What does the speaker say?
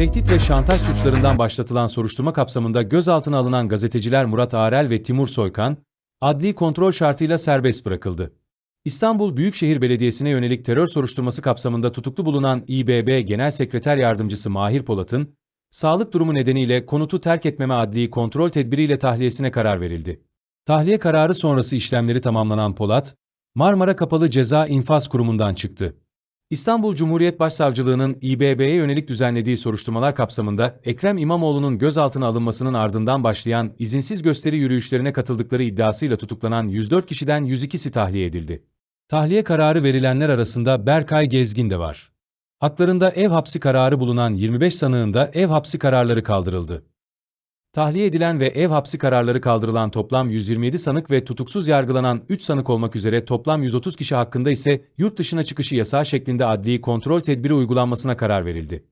Tehdit ve şantaj suçlarından başlatılan soruşturma kapsamında gözaltına alınan gazeteciler Murat Arel ve Timur Soykan, adli kontrol şartıyla serbest bırakıldı. İstanbul Büyükşehir Belediyesi'ne yönelik terör soruşturması kapsamında tutuklu bulunan İBB Genel Sekreter Yardımcısı Mahir Polat'ın, sağlık durumu nedeniyle konutu terk etmeme adli kontrol tedbiriyle tahliyesine karar verildi. Tahliye kararı sonrası işlemleri tamamlanan Polat, Marmara Kapalı Ceza İnfaz Kurumu'ndan çıktı. İstanbul Cumhuriyet Başsavcılığı'nın İBB'ye yönelik düzenlediği soruşturmalar kapsamında Ekrem İmamoğlu'nun gözaltına alınmasının ardından başlayan izinsiz gösteri yürüyüşlerine katıldıkları iddiasıyla tutuklanan 104 kişiden 102'si tahliye edildi. Tahliye kararı verilenler arasında Berkay Gezgin de var. Haklarında ev hapsi kararı bulunan 25 sanığında ev hapsi kararları kaldırıldı. Tahliye edilen ve ev hapsi kararları kaldırılan toplam 127 sanık ve tutuksuz yargılanan 3 sanık olmak üzere toplam 130 kişi hakkında ise yurt dışına çıkışı yasağı şeklinde adli kontrol tedbiri uygulanmasına karar verildi.